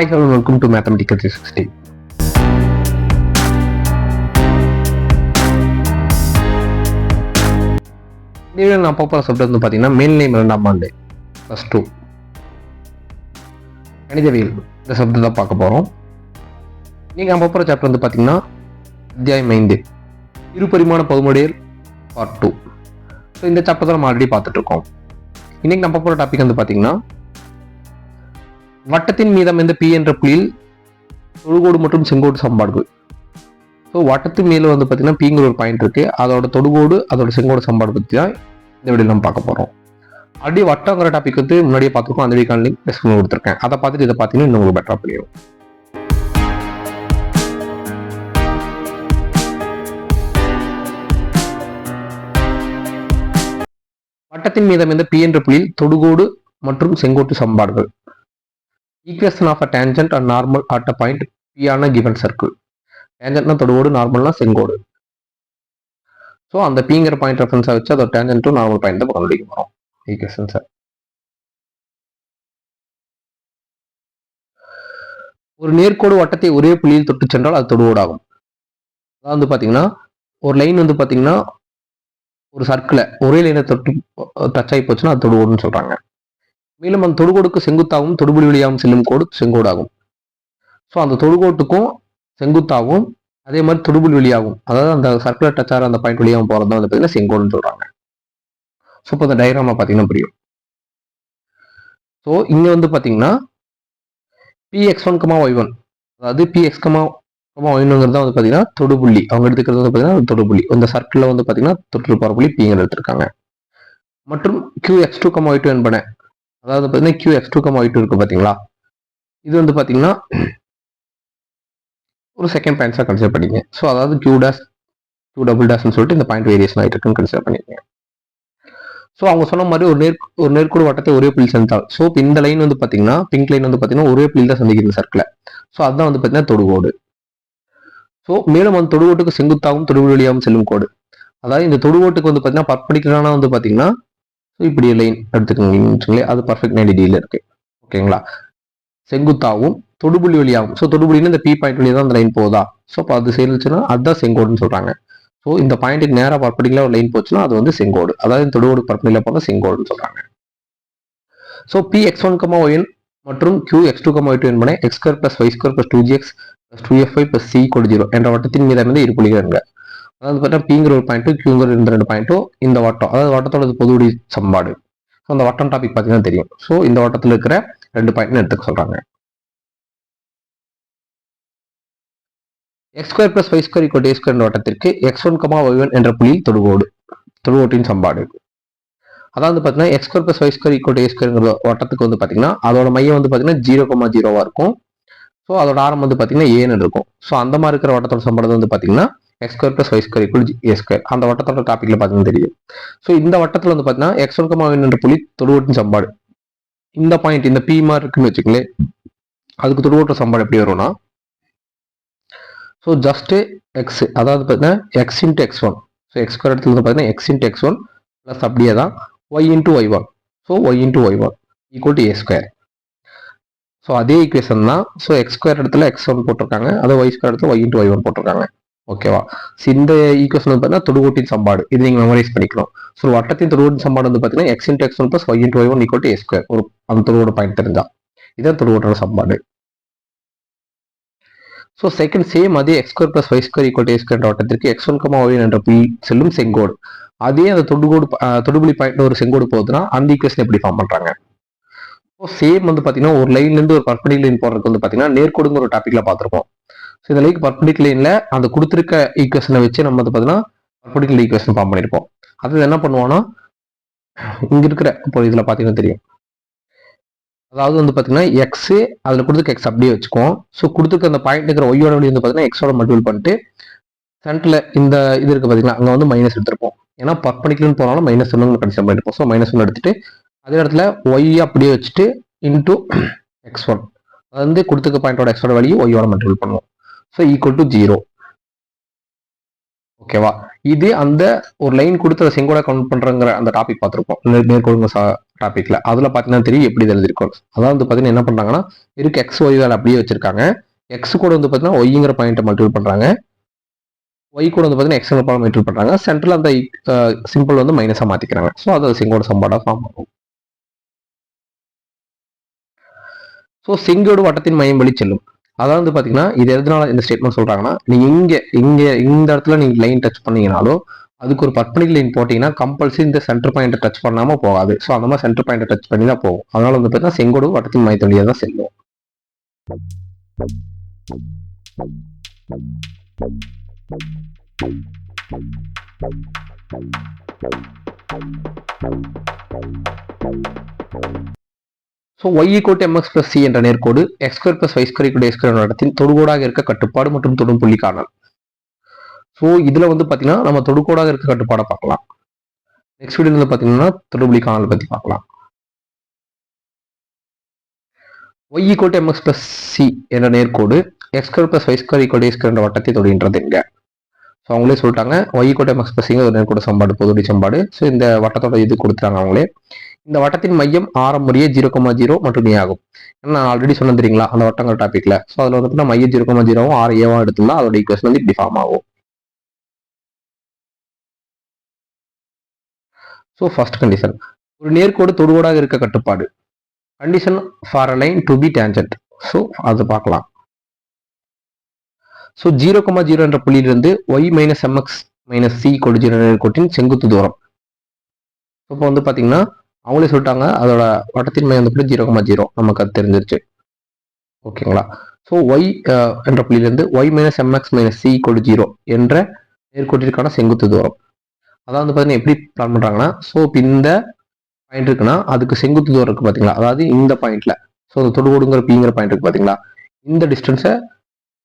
Hi hello welcome to mathematical three sixty இதில் நான் பார்க்குற சப்ஜெக்ட் வந்து பார்த்தீங்கன்னா மெயின் நேம் ரெண்டாம் ஆண்டு ப்ளஸ் டூ கணிதவியல் இந்த சப்ஜெக்ட் தான் பார்க்க போகிறோம் நீங்கள் நம்ம போகிற சாப்டர் வந்து பார்த்தீங்கன்னா அத்தியாயம் ஐந்து இருபரிமாண பகுமடியல் பார்ட் டூ ஸோ இந்த சாப்டர் தான் நம்ம ஆல்ரெடி பார்த்துட்டு இருக்கோம். இன்னைக்கு நம்ம போகிற டாபிக் வந்து பார்த்தீங்கன்னா வட்டத்தின் மீதம் இந்த பி என்ற புள்ளியில் தொடுகோடு மற்றும் செங்கோடு சம்பாடுகள் ஸோ வட்டத்தின் மேலே வந்து பார்த்தீங்கன்னா பிங்கிற ஒரு பாயிண்ட் இருக்குது அதோட தொடுகோடு அதோட செங்கோடு சம்பாடு பற்றி தான் இந்த வீடியோ நம்ம பார்க்க போகிறோம் அப்படியே வட்டங்கிற டாபிக் வந்து முன்னாடியே பார்த்துருக்கோம். அந்த வீக்கான லிங்க் டிஸ்கிரிப்ஷன் கொடுத்துருக்கேன். அதை பார்த்துட்டு இதை பார்த்தீங்கன்னா இன்னும் உங்களுக்கு பெட்டராக புரியும். வட்டத்தின் மீதம் இந்த பி என்ற புள்ளியில் தொடுகோடு மற்றும் செங்கோட்டு சம்பாடுகள் equation of a tangent and normal at a point P ஆன கிவன் சர்க்கிள் டேஞ்சன்ட்னா தொடுவோடு நார்மல்னா செங்கோடு. ஸோ அந்த பிங்கிற பாயிண்ட் ரெஃபரன்ஸாக வச்சு அதோட டேஞ்சன்ட்டும் நார்மல் பாயிண்ட் தான் கண்டுபிடிக்க போகிறோம் ஈக்குவேஷன் சார் ஒரு நேர்கோடு வட்டத்தை ஒரே புள்ளியில் தொட்டு சென்றால் அது தொடுவோடாகும் ஆகும் அதாவது வந்து பார்த்தீங்கன்னா ஒரு லைன் வந்து பார்த்தீங்கன்னா ஒரு சர்க்கிளை ஒரே லைனை தொட்டு டச் ஆகி போச்சுன்னா அது தொடுவோடுன்னு சொல்கிறாங்க மேலும் அந்த தொடுகோடுக்கு செங்குத்தாகவும் தொடுபுடி வழியாகவும் செல்லும் கோடு செங்கோடாகும். ஸோ அந்த தொடுகோட்டுக்கும் செங்குத்தாகவும் அதே மாதிரி தொடுபுடி வழியாகும் அதாவது அந்த சர்க்குலர் டச் அந்த பாயிண்ட் வழியாகவும் போகிறது வந்து பார்த்தீங்கன்னா செங்கோடுன்னு சொல்கிறாங்க ஸோ இப்போ அந்த டயக்ராமை பார்த்தீங்கன்னா புரியும். ஸோ இங்கே வந்து பார்த்தீங்கன்னா P x one comma y one அதாவது பிஎக்ஸ் கமா கமா ஒய்னுங்கிறது ஒன்ங்கிறது வந்து பார்த்தீங்கன்னா தொடுபுள்ளி அவங்க எடுத்துக்கிறது வந்து பார்த்தீங்கன்னா தொடுபுள்ளி இந்த சர்க்கிளில் வந்து பார்த்தீங்கன்னா தொற்று போகிற புள்ளி பிங்கிற எடுத்திருக்காங்க. மற்றும் Q X two comma Y two என்பன அதாவது பார்த்தீங்கன்னா Q X two comma Y two இருக்கு பார்த்தீங்களா? இது வந்து பார்த்தீங்கன்னா ஒரு செகண்ட் பாயிண்ட்ஸாக கன்சிடர் பண்ணிங்க ஸோ அதாவது கியூ டேஸ் டூ டபுள் டேஸ்னு சொல்லிட்டு இந்த பாயிண்ட் வேரியேஷன் ஆகிட்டு இருக்குன்னு கன்சிடர் பண்ணிருக்கீங்க ஸோ அவங்க சொன்ன மாதிரி ஒரு நேர் ஒரு நேர்கோடு வட்டத்தை ஒரே புள்ளி சந்தித்தால் ஸோ இப்போ இந்த லைன் வந்து பார்த்தீங்கன்னா பிங்க் லைன் வந்து பார்த்தீங்கன்னா ஒரே புள்ளி தான் சந்திக்குது சர்க்கிள் ஸோ அதுதான் வந்து பார்த்தீங்கன்னா தொடுகோடு. ஸோ மேலும் அந்த தொடுகோட்டுக்கு செங்குத்தாகவும் தொடுகோடு வழியாகவும் செல்லும் கோடு. அதாவது இந்த தொடுகோட்டுக்கு வந்து பார்த்தீங்கன்னா பர்படிகுலரான வந்து பார்த்தீங்கன்னா இப்படி லைன் எடுத்துக்கோங்கன்னு அது பர்ஃபெக்ட் நைன்டி டிகிரியில் இருக்குது ஓகேங்களா செங்குத்தாகவும் தொடுபுள்ளி வழியாகும் ஸோ தொடுபுள்ளின்னு இந்த பி பாயிண்ட் வழியாக தான் அந்த லைன் போதா ஸோ அப்போ அது சேர்ந்துச்சுன்னா அதுதான் செங்கோடுன்னு சொல்கிறாங்க ஸோ இந்த பாயிண்ட்டுக்கு நேராக பர்படிகுலர் ஒரு லைன் போச்சுன்னா அது வந்து செங்கோடு. அதாவது இந்த தொடுகோடு பர்படிகுலர் போனால் செங்கோடுன்னு சொல்கிறாங்க so P x one comma y one மற்றும் Q x two comma y two என்பன x square plus y square plus two g x plus two f y plus c கொடு ஜீரோ என்ற வட்டத்தின் மீது அமைந்த இரு புள்ளிகள் அதாவது பார்த்தீங்கன்னா பிங்கிற ஒரு பாயிண்ட்டும் கியூங்கிற இந்த ரெண்டு பாயிண்ட்டும் இந்த வட்டம் அதாவது வட்டத்தோட பொதுவுடி சம்பாடு ஸோ அந்த வட்டம் டாபிக் பார்த்தீங்கன்னா தெரியும். ஸோ இந்த வட்டத்தில் இருக்கிற ரெண்டு பாயிண்ட் எடுத்துக்க சொல்கிறாங்க x square plus y square equal a square என்ற வட்டத்திற்கு x one comma y one என்ற புள்ளியில் தொடுகோடு தொடுகோட்டின் சம்பாடு அதாவது பார்த்தீங்கன்னா x square plus y square equal a ஸ்கொயர்ங்கிற வட்டத்துக்கு வந்து பார்த்தீங்கன்னா அதோட மையம் வந்து பார்த்தீங்கன்னா ஜீரோ கமா ஜீரோவாக இருக்கும். ஸோ அதோட ஆரம் வந்து பார்த்தீங்கன்னா ஏன்னு இருக்கும். ஸோ அந்த மாதிரி இருக்கிற வட்டத்தோட சம்பாடு வந்து பார்த்தீங்கன்னா x square plus y square equal a square அந்த வட்டத்தோட டாப்பிக்கில் பார்த்தீங்கன்னா தெரியும். ஸோ இந்த வட்டத்தில் வந்து பார்த்தீங்கன்னா எக்ஸ் ஒன் கமா என்ற புள்ளி தொடுவோட்டின் சம்பாடு. இந்த பாயிண்ட் இந்த பி மாதிரி இருக்குன்னு வச்சுக்கங்களேன். அதுக்கு தொடுவோட்ட சம்பாடு எப்படி வரும்னா ஸோ ஜஸ்ட்டு எக்ஸ் அதாவது பார்த்தீங்கன்னா x into x one so x square இடத்துல வந்து பார்த்தீங்கன்னா x into x one plus அப்படியே தான் y into y one so y into y one equal to a square so அதே ஈக்குவேஷன் தான். ஸோ எக்ஸ் ஸ்கொயர் இடத்துல எக்ஸ் ஒன் போட்டிருக்காங்க. அதே ஒய் ஸ்கொயர் இடத்துல ஒய் இன்ட்டு ஒய் ஒன் போட்டிருக்காங்க. ஓகேவா? ஸோ இந்த ஈக்குவேஷன் வந்து பார்த்தீங்கன்னா தொடுகோட்டின் சம்பாடு. இது நீங்கள் மெமரைஸ் பண்ணிக்கலாம் ஸோ வட்டத்தின் தொடுகோட்டின் சம்பாடு வந்து பார்த்தீங்கன்னா x into x one plus y into y one equal to square ஒரு அந்த தொடுகோட பாயிண்ட் தெரிஞ்சா. இதான் தொடுகோட்டோட சம்பாடு. ஸோ செகண்ட் சேம் அதே x square plus y square equal a square வட்டத்திற்கு எக்ஸ் ஒன் கமா ஒய் என்ற புள்ளி செல்லும் செங்கோடு. அதே அந்த தொடுகோடு தொடுபுலி பாயிண்ட் ஒரு செங்கோடு போகுதுன்னா அந்த ஈக்குவேஷன் எப்படி ஃபார்ம் பண்றாங்க? ஸோ சேம் வந்து பார்த்தீங்கன்னா ஒரு லைன்ல இருந்து ஒரு பர்படிக் லைன் போடுறதுக்கு வந்து பார்த்தீங்கன்னா நேர்கோடுங்கிற ஒரு டாப்பிக்கில் பார்த்துருப்போம் ஸோ இந்த லைக் பர்படிக் லைனில் அந்த கொடுத்துருக்க ஈக்குவேஷனை வச்சு நம்ம வந்து பார்த்தீங்கன்னா பர்படிகுலர் ஈக்குவேஷன் ஃபார்ம் பண்ணியிருப்போம் அது என்ன பண்ணுவோம்னா இங்கே இருக்கிற இப்போ இதில் பார்த்தீங்கன்னா தெரியும். அதாவது வந்து பார்த்தீங்கன்னா எக்ஸு அதில் கொடுத்துருக்க எக்ஸ் அப்படியே வச்சுக்குவோம். ஸோ கொடுத்துருக்க அந்த பாயிண்ட் இருக்கிற ஒய்யோட வழி வந்து பார்த்தீங்கன்னா எக்ஸோட மல்டிபிள் பண்ணிட்டு சென்டரில் இந்த இது இருக்குது பார்த்தீங்கன்னா அங்கே வந்து மைனஸ் எடுத்திருப்போம். ஏன்னா பர்பனிக்குலன்னு போனாலும் மைனஸ் ஒன்று கன்சிடர் பண்ணிருப்போம். ஸோ மைனஸ் ஒன்று எடுத்துட்டு அதே இடத்துல ஒய் அப்படியே வச்சுட்டு இன்டூ எக்ஸ் ஒன் அது வந்து கொடுத்துருக்க பாயிண்டோட எக்ஸோட வழியும் ஒய்யோட மல்டிபிள் பண்ணுவோம். ஸோ ஈக்குவல் டு ஜீரோ ஓகேவா இது அந்த ஒரு லைன் கொடுத்து அதை செங்கோட கவுண்ட் பண்றங்கிற அந்த டாபிக் பார்த்துருப்போம். சா டாபிக்ல அதுல பாத்தீங்கன்னா தெரியும் எப்படி எழுதிருக்கோம் அதாவது வந்து பாத்தீங்கன்னா என்ன பண்றாங்கன்னா இருக்கு எக்ஸ் ஒய் வேலை அப்படியே வச்சிருக்காங்க. எக்ஸ் கூட வந்து பாத்தீங்கன்னா ஒய்ங்கிற பாயிண்ட் மல்டிபிள் பண்றாங்க. ஒய் கூட வந்து பாத்தீங்கன்னா எக்ஸ்ங்கிற பாயிண்ட் மல்டிபிள் பண்றாங்க. சென்ட்ரல் அந்த சிம்பிள் வந்து மைனஸா மாத்திக்கிறாங்க. ஸோ அது சிங்கோட சம்பாடா ஃபார்ம் ஆகும் ஸோ சிங்கோடு வட்டத்தின் மையம் வழி செல்லும். அதாவது வந்து பார்த்தீங்கன்னா இது எதனால இந்த ஸ்டேட்மெண்ட் சொல்கிறாங்கன்னா நீங்கள் இங்கே இங்கே இந்த இடத்துல நீங்கள் லைன் டச் பண்ணீங்கனாலோ அதுக்கு ஒரு பர்பனிக் லைன் போட்டிங்கன்னா கம்பல்சரி இந்த சென்டர் பாயிண்ட் டச் பண்ணாமல் போகாது. ஸோ அந்த மாதிரி சென்டர் பாயிண்ட் டச் பண்ணி தான் போகும். அதனால வந்து பார்த்தீங்கன்னா செங்கோடு வட்டத்தின் மையத்தொழியாக தான் செல்லும் so y equal m x plus c என்ற நேர்கோடு x square plus y square equal x square இடத்தின் தொடுகோடாக இருக்க கட்டுப்பாடு மற்றும் தொடும் புள்ளி காணல். ஸோ இதில் வந்து பார்த்தீங்கன்னா நம்ம தொடுகோடாக இருக்க கட்டுப்பாடை பார்க்கலாம். நெக்ஸ்ட் வீடியோல பார்த்தீங்கன்னா தொடுபுள்ளி காணல் பற்றி பார்க்கலாம். Y equal m x plus c என்ற நேர்கோடு x square plus y square equal x square என்ற வட்டத்தை தொடுகின்றது எங்க? ஸோ அவங்களே சொல்லிட்டாங்க. ஒய் கோட்டை எம்எக்ஸ் பிளஸ் ஒரு நேர்கோடு சம்பாடு பொதுடி சம்பாடு ஸோ இந்த வட்டத்தோட இது கொடுத்துட்டாங்க அவங்களே. இந்த வட்டத்தின் மையம் ஆரம் முறையே ஜீரோ கமா ஜீரோ மட்டுமே ஆகும். ஏன்னா நான் ஆல்ரெடி சொன்னேன் தெரியுங்களா? அந்த வட்டங்கள் டாப்பிக்கில் ஸோ அதில் வந்து மையம் ஜீரோ கமா ஜீரோவும் ஆறு ஏவா எடுத்தோம்னா அதோட ஈக்குவேஷன் வந்து இப்படி ஃபார்ம் ஆகும். ஸோ ஃபர்ஸ்ட் கண்டிஷன் ஒரு நேர்கோடு தொடுகோடாக இருக்க கட்டுப்பாடு. Condition for a line to be tangent so அது பார்க்கலாம். ஸோ ஜீரோ கமா ஜீரோ என்ற புள்ளியிலிருந்து y minus m x minus c கொடு ஜீரோ கோட்டின் செங்குத்து தூரம். இப்போ வந்து பார்த்தீங்கன்னா அவங்களே சொல்லிட்டாங்க அதோட வட்டத்தின் மையம் வந்து ஜீரோ கமா ஜீரோ நமக்கு அது தெரிஞ்சிருச்சு. ஓகேங்களா ஸோ ஒய் என்ற புள்ளியிலிருந்து y minus m x minus c கொடு ஜீரோ என்ற நேர்கோட்டிற்கான செங்குத்து தூரம். அதாவது வந்து பார்த்தீங்கன்னா எப்படி பிளான் பண்ணுறாங்கன்னா ஸோ இப்போ இந்த பாயிண்ட் இருக்குன்னா அதுக்கு செங்குத்து தூரம் இருக்கு பார்த்தீங்களா அதாவது இந்த பாயிண்ட்ல ஸோ அந்த தொடுகோடுங்கிற பிங்கிற பாயிண்ட் இருக்கு பார்த்தீங்களா இந்த டிஸ்டன்ஸை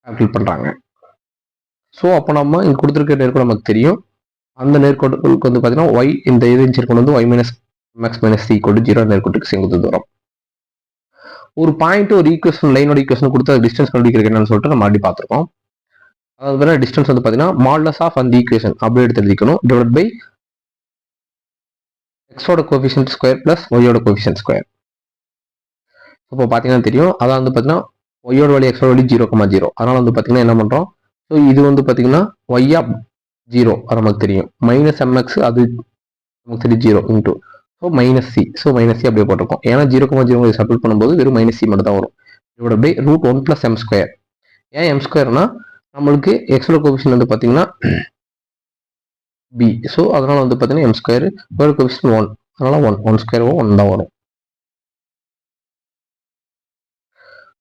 கால்குலேட் பண்ணுறாங்க ஸோ அப்போ நம்ம இங்கே கொடுத்துருக்க நேர்கோடு நமக்கு தெரியும். அந்த நேர்கோடுகளுக்கு வந்து பார்த்தீங்கன்னா ஒய் இந்த இது நேர்கோடு வந்து Y minus max minus C கொண்டு ஜீரோ நேர்கோட்டுக்கு செங்குத்து தூரம். ஒரு பாயிண்ட் ஒரு ஈக்குவேஷன் லைனோட ஈக்குவேஷன் கொடுத்து டிஸ்டன்ஸ் கண்டுபிடிக்கிறது என்னன்னு சொல்லிட்டு நம்ம அப்படி பார்த்துருக்கோம். அதாவது டிஸ்டன்ஸ் வந்து பார்த்தீங்கன்னா மாடலஸ் ஆஃப் அந்த ஈக்குவேஷன் அப்படி எடுத்து எழுதிக்கணும். டிவைட் பை எக்ஸோட கோஃபிஷியன்ட் ஸ்கொயர் பிளஸ் ஒய்யோட கோஃபிஷியன்ட் ஸ்கொயர் இப்போ பார்த்தீங்கன்னா தெரியும். அதான் வந்து பார்த்தீங்கன்னா ஒய்யோட வழி எக்ஸோட வழி ஜீரோ கமா ஜீரோ அதனால் வந்து பார்த்தீங்கன்னா என்ன பண்ணுறோம் ஸோ இது வந்து பார்த்தீங்கன்னா ஒய்யா ஜீரோ அது நமக்கு தெரியும். மைனஸ் எம்எக்ஸ் அது நமக்கு தெரியும் zero into so minus c so minus c அப்படியே போட்டிருக்கோம். ஏன்னா ஜீரோ கமா ஜீரோ சப்மிட் பண்ணும்போது வெறும் மைனஸ் சி மட்டும் தான் வரும். இதோட by root one plus M square ஏன் எம் ஸ்கொயர்னா நம்மளுக்கு எக்ஸோட கோபிஷன் வந்து பார்த்தீங்கன்னா பி ஸோ அதனால் வந்து பார்த்தீங்கன்னா எம் ஸ்கொயர் ஒரு கோபிஷன் ஒன் அதனால் ஒன் ஒன் ஸ்கொயர் ஒன் தான் வரும்.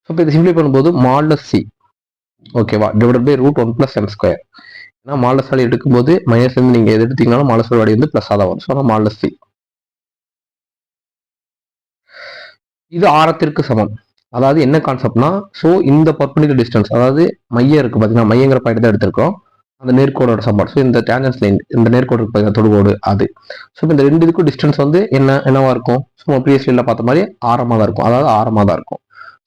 ஸோ இப்போ இதை சிம்பிளை பண்ணும்போது மாடலஸ் சி ஓகேவா divide by root one plus M square ஏன்னா மாடலஸ் வாலி எடுக்கும்போது மைனஸ் வந்து நீங்கள் எது எடுத்தீங்கனாலும் மாடலஸ் வாலி வந்து ப்ளஸ் தான் வரும். ஸோ அதனால் மாடலஸ் சி இது ஆரத்திற்கு சமம். அதாவது என்ன கான்செப்ட்னா ஸோ இந்த பர்பனிக்கல் டிஸ்டன்ஸ் அதாவது மையம் இருக்கு பார்த்தீங்கன்னா மையங்கிற பாயிண்ட் தான் எடுத்திருக்கோம் அந்த நேர்கோடோட சம்பாடு ஸோ இந்த டேஞ்சன்ஸ் லைன் இந்த நேர்கோடு இருக்கு பார்த்தீங்கன்னா தொடுகோடு அது. ஸோ இப்போ இந்த ரெண்டு இதுக்கும் டிஸ்டன்ஸ் வந்து என்ன என்னவா இருக்கும்? ஸோ ப்ரீவியஸ் பார்த்த மாதிரி ஆரமாக தான் இருக்கும். அதாவது ஆரமாக தான் இருக்கும்.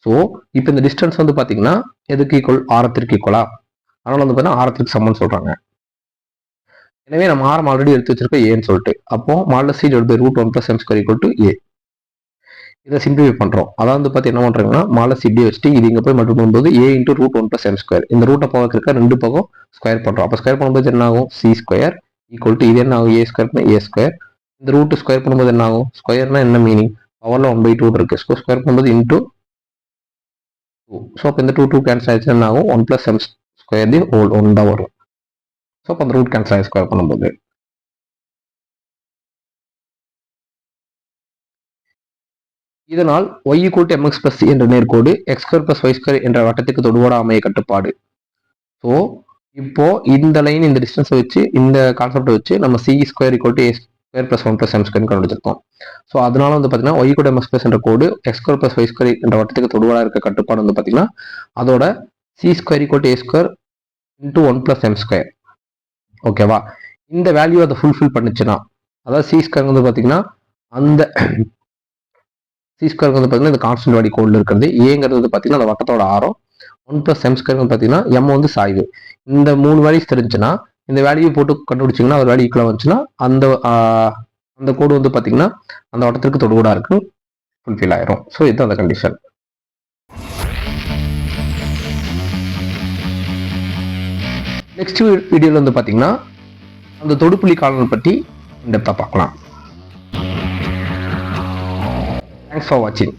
ஸோ இப்போ இந்த டிஸ்டன்ஸ் வந்து பார்த்தீங்கன்னா எதுக்கு ஈக்குவல் ஆரத்திற்கு ஈக்குவலா அதனால வந்து பார்த்தீங்கன்னா ஆரத்திற்கு சமம்னு சொல்கிறாங்க எனவே நம்ம ஆரம் ஆல்ரெடி எடுத்து வச்சிருக்கோம் ஏன்னு சொல்லிட்டு. அப்போ modulus C by root one plus M square equal to A இதை சிம்பிளிஃபை பண்ணுறோம் அதாவது வந்து பார்த்து என்ன பண்ணுறாங்கன்னா மாலை இப்படி வச்சுட்டு இது இங்கே போய் மட்டும் பண்ணும்போது A into root one plus M square இந்த ரூட்டை பக்கம் இருக்க ரெண்டு பக்கம் ஸ்கொயர் பண்ணுறோம் அப்போ ஸ்கொயர் பண்ணும்போது என்ன ஆகும்? சி ஸ்கொயர் ஈக்குவல் டு இது என்ன ஆகும்? ஏ ஸ்கொயர்னா ஏ ஸ்கொயர் இந்த ரூட்டு ஸ்கொயர் பண்ணும்போது என்ன ஆகும்? ஸ்கொயர்னா என்ன மீனிங் பவர்ல ஒன் பை டூ இருக்கு. ஸ்கொயர் பண்ணும்போது இன்டூ டூ ஸோ அப்போ இந்த டூ டூ கேன்சல் ஆயிடுச்சு என்ன ஆகும்? One plus M square the whole one தான் வரும். ஸோ அப்போ அந்த ரூட் கேன்சல் ஆகி ஸ்கொயர் பண்ணும்போது. இதனால் ஒய் கூட்டு எம்எக்ஸ் பிளஸ் என்ற நேர்கோடு X square plus Y square என்ற வட்டத்துக்கு தொடுவோட அமைய கட்டுப்பாடு. ஸோ இப்போ இந்த லைன் இந்த டிஸ்டன்ஸை வச்சு இந்த கான்செப்டை வச்சு நம்ம C square equal to square plus one plus M square கண்டுபிடிச்சிருக்கோம். ஸோ அதனால வந்து பார்த்தீங்கன்னா ஒய் கூட எம்எஸ் பிளஸ் என்ற கோடு X square plus Y square என்ற வட்டத்துக்கு தொடுவாக இருக்க கட்டுப்பாடு வந்து பார்த்தீங்கன்னா அதோட C square equal A square into one plus M square ஓகேவா இந்த வேல்யூ அதை ஃபுல்ஃபில் பண்ணுச்சுன்னா அதாவது சி ஸ்கொயர் வந்து பார்த்தீங்கன்னா அந்த சி ஸ்கொயர் வந்து பார்த்தீங்கன்னா இந்த கான்ஸ்டன்ட் வாடி கோடில் இருக்கிறது. ஏங்கிறது வந்து பார்த்தீங்கன்னா அந்த வட்டத்தோட ஆரம். ஒன் பிளஸ் எம் ஸ்கொயர் பார்த்தீங்கன்னா எம் வந்து சாய்வு. இந்த மூணு வேல்யூஸ் தெரிஞ்சுன்னா இந்த வேல்யூ போட்டு கண்டுபிடிச்சிங்கன்னா ஒரு வேல்யூ ஈக்குவலாக வந்துச்சுன்னா அந்த அந்த கோடு வந்து பார்த்தீங்கன்னா அந்த வட்டத்திற்கு தொடுகோடாக இருக்கு. ஃபுல்ஃபில் ஆயிரும். ஸோ இது அந்த கண்டிஷன் நெக்ஸ்ட் வீடியோவில் வந்து பார்த்தீங்கன்னா அந்த தொடுப்புள்ளி காலங்கள் பற்றி இந்த பார்க்கலாம். தேங்க்ஸ் ஃபார் வாட்சிங்